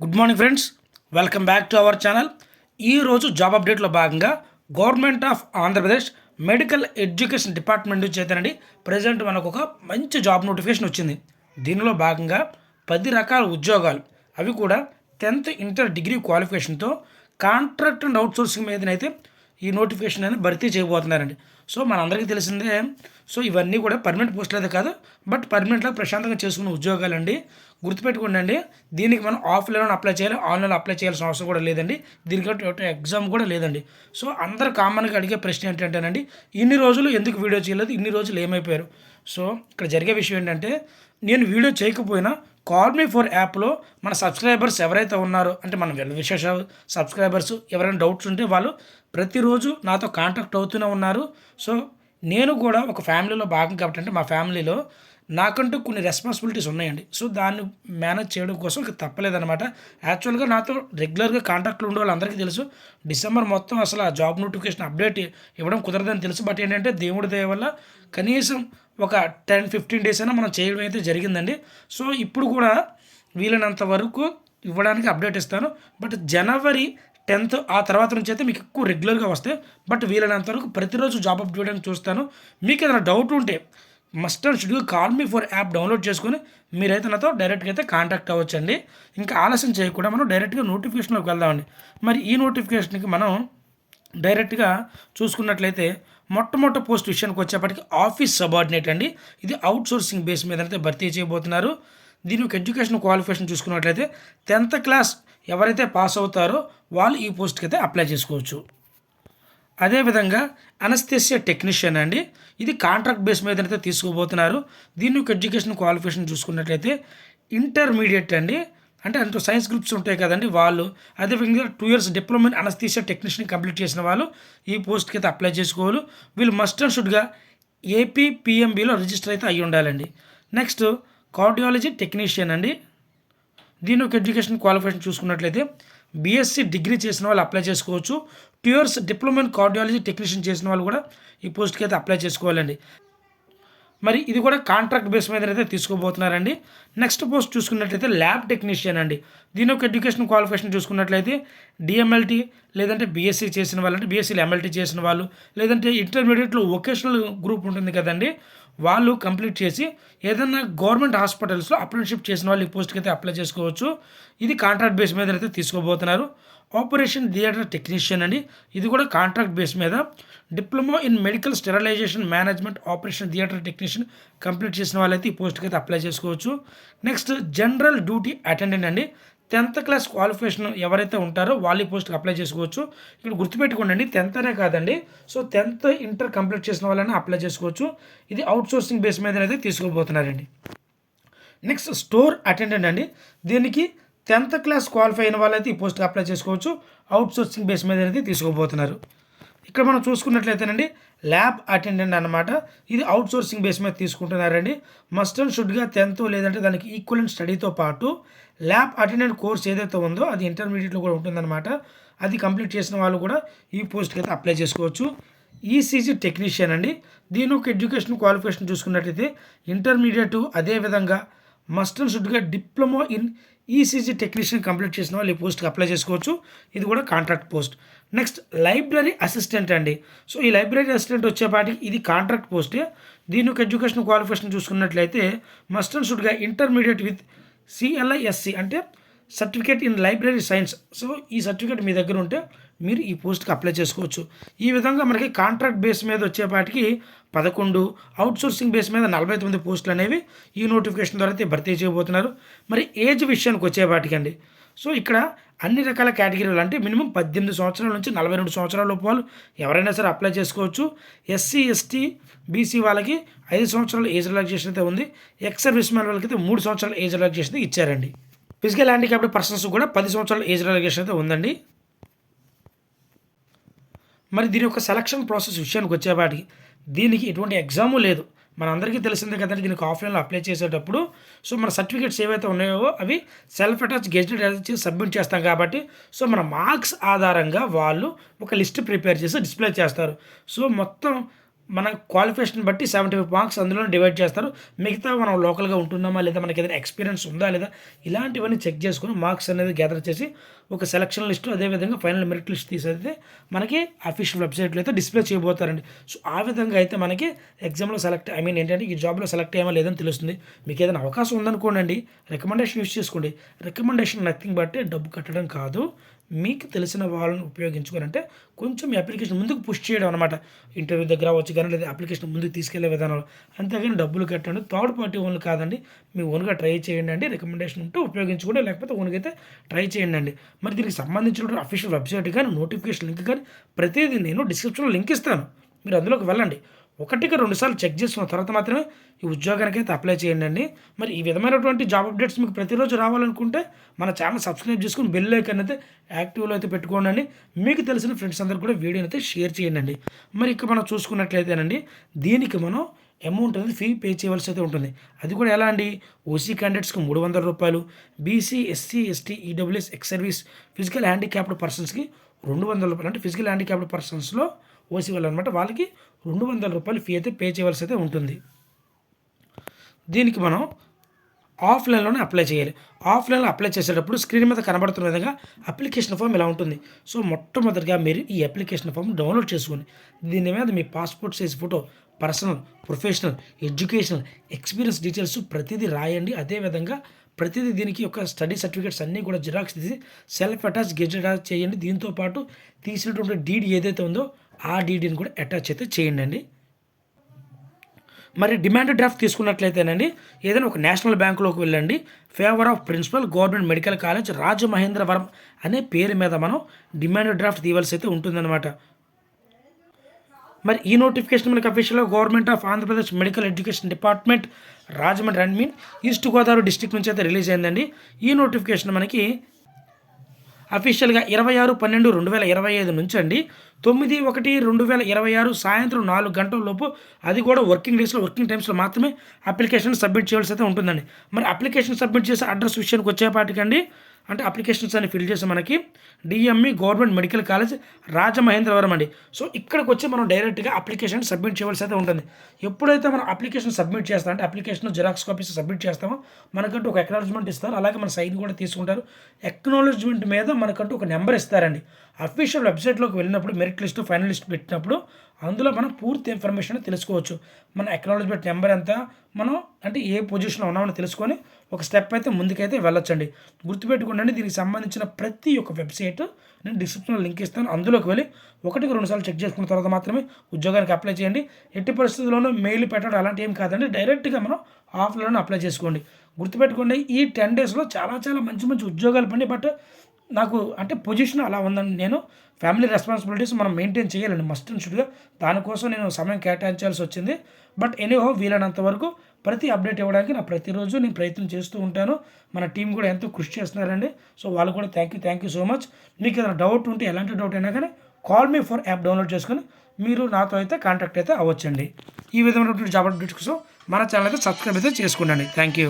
Good morning friends welcome back to our channel ఈరోజు job అప్డేట్లో భాగంగా government of Andhra Pradesh medical education department నుంచి అయితేనండి present మనకు ఒక మంచి జాబ్ నోటిఫికేషన్ వచ్చింది. దీనిలో భాగంగా పది రకాల ఉద్యోగాలు. అవి కూడా టెన్త్ ఇంటర్ డిగ్రీ క్వాలిఫికేషన్తో కాంట్రాక్ట్ అండ్ అవుట్సోర్సింగ్ మీదనైతే ఈ నోటిఫికేషన్ అనేది భర్తీ చేయబోతున్నారండి. సో మనందరికీ తెలిసిందే సో ఇవన్నీ కూడా పర్మనెంట్ పోస్టులు అయితే కాదు బట్ పర్మనెంట్లో ప్రశాంతంగా చేసుకున్న ఉద్యోగాలండి. గుర్తుపెట్టుకోండి దీనికి మనం ఆఫ్లైన్ అప్లై చేయాలి ఆన్లైన్ అప్లై చేయాల్సిన అవసరం కూడా లేదండి దీనికి ఎగ్జామ్ కూడా లేదండి. సో అందరు కామన్గా అడిగే ప్రశ్న ఏంటంటేనండి ఇన్ని రోజులు ఎందుకు వీడియో చేయలేదు ఇన్ని రోజులు ఏమైపోయారు? సో ఇక్కడ జరిగే విషయం ఏంటంటే నేను వీడియో చేయకపోయినా కాల్ మీ యాప్లో మన సబ్స్క్రైబర్స్ ఎవరైతే ఉన్నారో అంటే మన వెల్ విశేష సబ్స్క్రైబర్స్ ఎవరైనా డౌట్స్ ఉంటే వాళ్ళు ప్రతిరోజు నాతో కాంటాక్ట్ అవుతూనే ఉన్నారు. సో నేను కూడా ఒక ఫ్యామిలీలో భాగం కాబట్టి అంటే మా ఫ్యామిలీలో నాకంటూ కొన్ని రెస్పాన్సిబిలిటీస్ ఉన్నాయండి. సో దాన్ని మేనేజ్ చేయడం కోసం ఇక తప్పలేదనమాట యాక్చువల్గా నాతో రెగ్యులర్గా కాంటాక్ట్లో ఉండే వాళ్ళందరికీ తెలుసు. డిసెంబర్ మొత్తం అసలు ఆ జాబ్ నోటిఫికేషన్ అప్డేట్ ఇవ్వడం కుదరదని తెలుసు. బట్ ఏంటంటే దేవుడి దయ వల్ల కనీసం ఒక టెన్ ఫిఫ్టీన్ డేస్ అయినా మనం చేయడం అయితే జరిగిందండి. సో ఇప్పుడు కూడా వీలైనంత వరకు ఇవ్వడానికి అప్డేట్ ఇస్తాను. బట్ జనవరి టెన్త్ ఆ తర్వాత నుంచి అయితే మీకు ఎక్కువ రెగ్యులర్గా వస్తాయి. బట్ వీలైనంత వరకు ప్రతిరోజు జాబ్ అప్ చేయడానికి చూస్తాను. మీకు ఏదైనా డౌట్ ఉంటే must and షుడ్గా call me for app download చేసుకుని మీరైతే నాతో డైరెక్ట్గా అయితే కాంటాక్ట్ అవ్వచ్చండి. ఇంకా ఆలస్యం చేయకుండా మనం డైరెక్ట్గా నోటిఫికేషన్లోకి వెళ్దామండి. మరి ఈ నోటిఫికేషన్కి మనం డైరెక్ట్గా చూసుకున్నట్లయితే మొట్టమొదటి పోస్ట్ విషయానికి వచ్చేప్పటికి ఆఫీస్ సబార్డినేట్ అండి. ఇది అవుట్ సోర్సింగ్ బేస్ మీద అయితే భర్తీ చేయబోతున్నారు. దీని యొక్క ఎడ్యుకేషన్ క్వాలిఫికేషన్ చూసుకున్నట్లయితే టెన్త్ క్లాస్ ఎవరైతే పాస్ అవుతారో వాళ్ళు ఈ పోస్ట్కి అయితే అప్లై చేసుకోవచ్చు. అదేవిధంగా అనస్థెసియా టెక్నీషియన్ అండి. ఇది కాంట్రాక్ట్ బేస్ మీద అయితే తీసుకోబోతున్నారు. దీని యొక్క ఎడ్యుకేషన్ క్వాలిఫికేషన్ చూసుకున్నట్లయితే ఇంటర్మీడియట్ అండి. అంటే అంటూ సైన్స్ గ్రూప్స్ ఉంటాయి కదండి వాళ్ళు. అదేవిధంగా two years diploma in anaesthesia technician complete చేసిన వాళ్ళు ఈ పోస్ట్కి అయితే అప్లై చేసుకోవాలి. వీళ్ళు మస్ట్ అండ్ షుడ్గా ఏపీ పిఎంబిలో రిజిస్టర్ అయితే అయ్యి ఉండాలండి. నెక్స్ట్ కార్డియాలజీ టెక్నీషియన్ అండి. దీని యొక్క ఎడ్యుకేషన్ క్వాలిఫికేషన్ చూసుకున్నట్లయితే బీఎస్సీ డిగ్రీ చేసిన వాళ్ళు అప్లై చేసుకోవచ్చు. Two years diploma in cardiology technician చేసిన వాళ్ళు కూడా ఈ పోస్ట్కి అయితే అప్లై చేసుకోవాలండి. మరి ఇది కూడా కాంట్రాక్ట్ బేస్ మీద అయితే తీసుకోబోతున్నారండి. నెక్స్ట్ పోస్ట్ చూసుకున్నట్లయితే ల్యాబ్ టెక్నీషియన్ అండి. దీని యొక్క ఎడ్యుకేషన్ క్వాలిఫికేషన్ చూసుకున్నట్లయితే డిఎంఎల్టీ లేదంటే బీఎస్సీ చేసిన వాళ్ళు అంటే బీఎస్సీలో ఎంఎల్టీ చేసిన వాళ్ళు లేదంటే ఇంటర్మీడియట్లో వొకేషనల్ గ్రూప్ ఉంటుంది కదండి. వాళ్ళు కంప్లీట్ చేసి ఏదైనా గవర్నమెంట్ హాస్పిటల్స్లో అప్రెంటిషిప్ చేసిన వాళ్ళు ఈ పోస్ట్కి అయితే అప్లై చేసుకోవచ్చు. ఇది కాంట్రాక్ట్ బేస్ మీద అయితే తీసుకోబోతున్నారు. ఆపరేషన్ థియేటర్ టెక్నీషియన్ అండి. ఇది కూడా కాంట్రాక్ట్ బేస్ మీద. Diploma in medical sterilisation management operation theatre technician complete చేసిన వాళ్ళైతే ఈ పోస్ట్కి అయితే అప్లై చేసుకోవచ్చు. నెక్స్ట్ జనరల్ డ్యూటీ అటెండెంట్ అండి. టెన్త్ క్లాస్ క్వాలిఫికేషన్ ఎవరైతే ఉంటారో వాళ్ళ పోస్ట్కి అప్లై చేసుకోవచ్చు. ఇక్కడ గుర్తుపెట్టుకోండి టెన్త్ అనే కాదండి. సో టెన్త్ ఇంటర్ కంప్లీట్ చేసిన వాళ్ళని అప్లై చేసుకోవచ్చు. ఇది అవుట్ సోర్సింగ్ బేస్ మీద అయితే తీసుకోబోతున్నారండి నెక్స్ట్ స్టోర్ అటెండెంట్ అండి. దీనికి టెన్త్ క్లాస్ క్వాలిఫై అయిన వాళ్ళైతే ఈ పోస్ట్కి అప్లై చేసుకోవచ్చు. అవుట్ సోర్సింగ్ బేస్ మీద అయితే తీసుకోబోతున్నారు ఇక్కడ మనం చూసుకున్నట్లయితేనండి ల్యాబ్ అటెండెంట్ అనమాట ఇది అవుట్ సోర్సింగ్ బేస్ మీద తీసుకుంటున్నారండి. మస్ట్ అండ్ షుడ్గా టెన్త్ లేదంటే దానికి ఈక్వలెంట్ స్టడీతో పాటు ల్యాబ్ అటెండెంట్ కోర్స్ ఏదైతే ఉందో అది ఇంటర్మీడియట్లో కూడా ఉంటుందన్నమాట. అది కంప్లీట్ చేసిన వాళ్ళు కూడా ఈ పోస్ట్కి అయితే అప్లై చేసుకోవచ్చు. ఈసీజీ టెక్నీషియన్ అండి. దీని ఒక ఎడ్యుకేషన్ క్వాలిఫికేషన్ చూసుకున్నట్లయితే ఇంటర్మీడియట్ అదేవిధంగా must and షుడ్గా diploma in ECG technician complete చేసిన వాళ్ళు ఈ పోస్ట్కి అప్లై చేసుకోవచ్చు? ఇది కూడా contract post. Next library assistant అండి. సో ఈ లైబ్రరీ అసిస్టెంట్ వచ్చేపాటికి ఇది కాంట్రాక్ట్ పోస్టే. దీని యొక్క ఎడ్యుకేషన్ క్వాలిఫికేషన్ చూసుకున్నట్లయితే మస్ట్ అండ్ షుడ్గా ఇంటర్మీడియట్ విత్ సిఎల్ఐఎస్సి అంటే certificate in library science. So ఈ సర్టిఫికేట్ మీ దగ్గర ఉంటే మీరు ఈ పోస్ట్కి అప్లై చేసుకోవచ్చు. ఈ విధంగా మనకి కాంట్రాక్ట్ బేస్ మీద వచ్చేపాటికి పదకొండు అవుట్సోర్సింగ్ బేస్ మీద నలభై తొమ్మిది పోస్టులు అనేవి ఈ నోటిఫికేషన్ ద్వారా అయితే భర్తీ చేయబోతున్నారు. మరి ఏజ్ విషయానికి వచ్చేపాటికి అండి. సో ఇక్కడ అన్ని రకాల కేటగిరీలు అంటే మినిమం పద్దెనిమిది సంవత్సరాల నుంచి నలభై రెండు సంవత్సరాల లోపు వాళ్ళు ఎవరైనా సరే అప్లై చేసుకోవచ్చు. ఎస్సీ ఎస్టీ బీసీ వాళ్ళకి ఐదు సంవత్సరాల ఏజ్ రిలాక్సేషన్ అయితే ఉంది. ఎక్స్ సర్వీస్ మ్యాన్ వాళ్ళకి అయితే మూడు సంవత్సరాల ఏజ్ రిలాక్సేషన్ ఇచ్చారండి. ఫిజికల్ హ్యాండిక్యాప్డ్ పర్సన్స్ కూడా పది సంవత్సరాల ఏజ్ రిలాక్సేషన్ అయితే ఉందండి. మరి దీని యొక్క సెలక్షన్ ప్రాసెస్ విషయానికి వచ్చేవాటికి దీనికి ఎటువంటి ఎగ్జాము లేదు. మనందరికీ తెలిసిందే కదండి దీనికి ఆఫ్లైన్లో అప్లై చేసేటప్పుడు సో మన సర్టిఫికేట్స్ ఏవైతే ఉన్నాయో అవి self attach gazetted attach submit చేస్తాం కాబట్టి సో మన మార్క్స్ ఆధారంగా వాళ్ళు ఒక లిస్ట్ ప్రిపేర్ చేసి డిస్ప్లే చేస్తారు. సో మొత్తం మన క్వాలిఫికేషన్ బట్టి సెవెంటీ ఫైవ్ మార్క్స్ అందులో డివైడ్ చేస్తారు. మిగతా మనం లోకల్గా ఉంటున్నామా లేదా మనకి ఏదైనా ఎక్స్పీరియన్స్ ఉందా లేదా ఇలాంటివన్నీ చెక్ చేసుకొని మార్క్స్ అనేది గ్యాదర్ చేసి ఒక సెలక్షన్ లిస్ట్ అదేవిధంగా ఫైనల్ మెరిట్ లిస్ట్ తీసైతే మనకి అఫీషియల్ వెబ్సైట్లో అయితే డిస్ప్లే చేయబోతారండి. సో ఆ విధంగా అయితే మనకి ఎగ్జామ్లో సెలెక్ట్ ఐ మీన్ ఏంటంటే ఈ జాబ్లో సెలెక్ట్ అయ్యామా లేదని తెలుస్తుంది. మీకు ఏదైనా అవకాశం ఉందనుకోండి రికమెండేషన్ యూస్ చేసుకోండి. రికమెండేషన్ నథింగ్ బట్టి డబ్బు కట్టడం కాదు. మీకు తెలిసిన వాళ్ళని ఉపయోగించుకొని అంటే కొంచెం మీ అప్లికేషన్ ముందుకు పుష్ చేయడం అనమాట ఇంటర్వ్యూ దగ్గర వచ్చి కానీ లేదా అప్లికేషన్ ముందుకు తీసుకెళ్ళే విధానాలు. అంతేగాని డబ్బులు కట్టండి. థర్డ్ పార్టీ ఓన్లు కాదండి. మీ ఓన్గా ట్రై చేయండి అండి. రికమెండేషన్ ఉంటే ఉపయోగించుకోండి. లేకపోతే ఓన్గా ట్రై చేయండి అండి. మరి దీనికి సంబంధించిన అఫీషియల్ వెబ్సైట్ కానీ నోటిఫికేషన్ లింక్ కానీ ప్రతిదీ నేను డిస్క్రిప్షన్లో లింక్ ఇస్తాను. మీరు అందులోకి వెళ్ళండి. ఒకటికి రెండు సార్లు చెక్ చేసుకున్న తర్వాత మాత్రమే ఈ ఉద్యోగానికి అయితే అప్లై చేయండి అండి. మరి ఈ విధమైనటువంటి జాబ్ అప్డేట్స్ మీకు ప్రతిరోజు రావాలనుకుంటే మన ఛానల్ సబ్స్క్రైబ్ చేసుకుని బెల్ ఐకన్ అయితే యాక్టివ్లో అయితే పెట్టుకోండి మీకు తెలిసిన ఫ్రెండ్స్ అందరు కూడా వీడియోని అయితే షేర్ చేయండి అండి. మరి ఇక్కడ మనం చూసుకున్నట్లయితేనండి దీనికి మనం అమౌంట్ అనేది ఫీ పే చేయవలసి అయితే ఉంటుంది. అది కూడా ఎలా అండి? ఓసీ క్యాండిడేట్స్కి మూడు వందల రూపాయలు BC SC ST EWS ex service physical handicapped పర్సన్స్కి రెండు వందల రూపాయలు. అంటే ఫిజికల్ హ్యాండిక్యాప్డ్ పర్సన్స్లో ఓసీ వాళ్ళు అనమాట వాళ్ళకి రెండు వందల రూపాయలు ఫీ అయితే పే చేయవలసి అయితే ఉంటుంది. దీనికి మనం ఆఫ్లైన్లోనే అప్లై చేయాలి. ఆఫ్లైన్లో అప్లై చేసేటప్పుడు స్క్రీన్ మీద కనబడుతున్న విధంగా అప్లికేషన్ ఫామ్ ఇలా ఉంటుంది. సో మొట్టమొదటిగా మీరు ఈ అప్లికేషన్ ఫామ్ డౌన్లోడ్ చేసుకోండి దీని మీద మీ passport size photo personal professional educational experience details ప్రతిదీ రాయండి. అదేవిధంగా ప్రతిదీ దీనికి ఒక స్టడీ సర్టిఫికేట్స్ అన్నీ కూడా జిరాక్స్ తీసి సెల్ఫ్ అటాచ్ గెజెట్ అటాచ్ చేయండి. దీంతో పాటు తీసినటువంటి డీడీ ఏదైతే ఉందో ఆ డీడీని కూడా అటాచ్ అయితే చేయండి అండి. మరి డిమాండ్ డ్రాఫ్ట్ తీసుకున్నట్లయితేనండి ఏదైనా ఒక నేషనల్ బ్యాంకులోకి వెళ్ళండి favour of principal government medical college Rajamahendravaram అనే పేరు మీద మనం డిమాండ్ డ్రాఫ్ట్ తీయవలసి అయితే ఉంటుందన్నమాట. మరి ఈ నోటిఫికేషన్ మనకి అఫీషియల్గా government of Andhra Pradesh medical education department Rajahmundry and mean East Godavari district నుంచి అయితే రిలీజ్ అయిందండి. ఈ నోటిఫికేషన్ మనకి అఫీషియల్గా ఇరవై ఆరు పన్నెండు రెండు వేల ఇరవై ఐదు నుంచి అండి తొమ్మిది ఒకటి రెండు వేల ఇరవై ఆరు సాయంత్రం నాలుగు గంటల లోపు అది కూడా వర్కింగ్ డేస్లో వర్కింగ్ టైమ్స్లో మాత్రమే అప్లికేషన్ సబ్మిట్ చేయాల్సి అయితే ఉంటుందండి. మరి అప్లికేషన్ సబ్మిట్ చేసే అడ్రస్ విషయానికి వచ్చేపాటికండి అంటే అప్లికేషన్స్ అని ఫిల్ చేసి మనకి DME government medical college Rajamahendravaram అండి. సో ఇక్కడికి వచ్చి మనం డైరెక్ట్గా అప్లికేషన్ సబ్మిట్ చేయవలసి అయితే ఉంటుంది. ఎప్పుడైతే మనం అప్లికేషన్ సబ్మిట్ చేస్తాం అంటే అప్లికేషన్ జిరాక్స్ కాపీస్ సబ్మిట్ చేస్తామో మనకంటూ ఒక ఎక్నాలజ్మెంట్ ఇస్తారు. అలాగే మన సైన్ కూడా తీసుకుంటారు. ఎక్నాలజ్మెంట్ మీద మనకంటూ ఒక నెంబర్ ఇస్తారండి. అఫీషియల్ వెబ్సైట్లోకి వెళ్ళినప్పుడు మెరిట్ లిస్ట్ ఫైనల్ లిస్ట్ పెట్టినప్పుడు అందులో మనం పూర్తి ఇన్ఫర్మేషన్ తెలుసుకోవచ్చు. మన అక్నాలజ్మెంట్ నెంబర్ ఎంత మనం అంటే ఏ పొజిషన్లో ఉన్నామని తెలుసుకొని ఒక స్టెప్ అయితే ముందుకైతే వెళ్ళొచ్చండి. గుర్తుపెట్టుకోండి దీనికి సంబంధించిన ప్రతి ఒక్క వెబ్సైట్ నేను డిస్క్రిప్షన్లో లింక్ ఇస్తాను. అందులోకి వెళ్ళి ఒకటికి రెండు సార్లు చెక్ చేసుకున్న తర్వాత మాత్రమే ఉద్యోగానికి అప్లై చేయండి. ఎట్టి పరిస్థితుల్లోనూ మెయిల్ పెట్టడం అలాంటి ఏం కాదండి. డైరెక్ట్గా మనం ఆఫ్లైన్ అప్లై చేసుకోండి. గుర్తుపెట్టుకోండి ఈ టెన్ డేస్లో చాలా చాలా మంచి మంచి ఉద్యోగాలు పడి బట్ నాకు అంటే పొజిషన్ అలా ఉందండి నేను ఫ్యామిలీ రెస్పాన్సిబిలిటీస్ మనం మెయింటైన్ చేయాలండి మస్ట్ అండ్ షుడ్గా దానికోసం నేను సమయం కేటాయించాల్సి వచ్చింది. బట్ ఎనీహో వీలైనంత వరకు ప్రతి అప్డేట్ ఇవ్వడానికి నా ప్రతిరోజు నేను ప్రయత్నం చేస్తూ ఉంటాను. మన టీం కూడా ఎంతో కృషి చేస్తున్నారండి. సో వాళ్ళు కూడా thank you thank you so much మీకు ఏదైనా డౌట్ ఉంటే ఎలాంటి డౌట్ అయినా కానీ call me for app download చేసుకుని మీరు నాతో అయితే కాంటాక్ట్ అయితే అవ్వచ్చండి. ఈ విధమైనటువంటి జాబ్ అప్డేట్స్ కోసం మన ఛానల్ అయితే సబ్స్క్రైబ్ అయితే చేసుకోండి థ్యాంక్ యూ